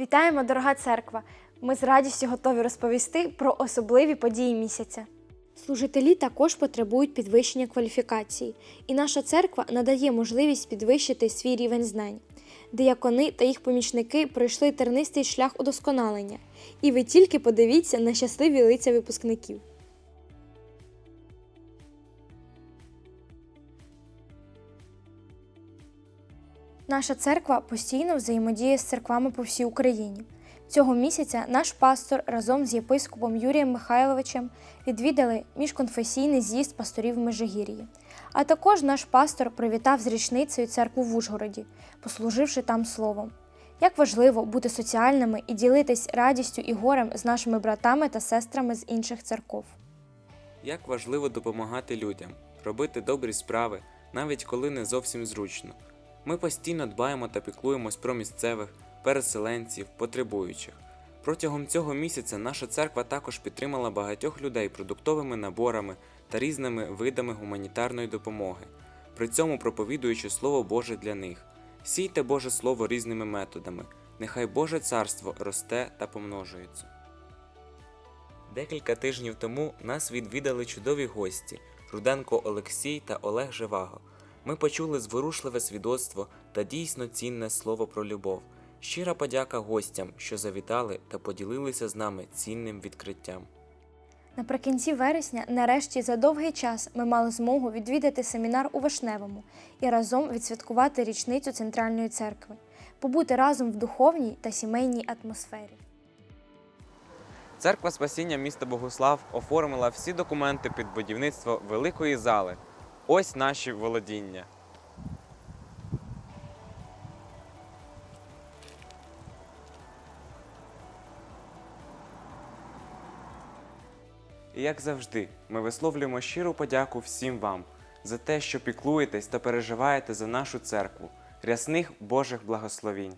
Вітаємо, дорога церква! Ми з радістю готові розповісти про особливі події місяця. Служителі також потребують підвищення кваліфікації, і наша церква надає можливість підвищити свій рівень знань. Деякони та їх помічники пройшли тернистий шлях удосконалення, і ви тільки подивіться на щасливі лиця випускників. Наша церква постійно взаємодіє з церквами по всій Україні. Цього місяця наш пастор разом з єпископом Юрієм Михайловичем відвідали міжконфесійний з'їзд пасторів Межигір'ї. А також наш пастор привітав з річницею церкву в Ужгороді, послуживши там словом. Як важливо бути соціальними і ділитись радістю і горем з нашими братами та сестрами з інших церков. Як важливо допомагати людям, робити добрі справи, навіть коли не зовсім зручно. Ми постійно дбаємо та піклуємось про місцевих, переселенців, потребуючих. Протягом цього місяця наша церква також підтримала багатьох людей продуктовими наборами та різними видами гуманітарної допомоги, при цьому проповідуючи Слово Боже для них. Сійте Боже Слово різними методами, нехай Боже царство росте та помножується. Декілька тижнів тому нас відвідали чудові гості Руденко Олексій та Олег Живаго. Ми почули зворушливе свідоцтво та дійсно цінне слово про любов. Щира подяка гостям, що завітали та поділилися з нами цінним відкриттям. Наприкінці вересня, нарешті, за довгий час ми мали змогу відвідати семінар у Вишневому і разом відсвяткувати річницю центральної церкви, побути разом в духовній та сімейній атмосфері. Церква Спасіння міста Богослав оформила всі документи під будівництво великої зали. Ось наші володіння. І як завжди, ми висловлюємо щиру подяку всім вам за те, що піклуєтесь та переживаєте за нашу церкву. Рясних Божих благословінь.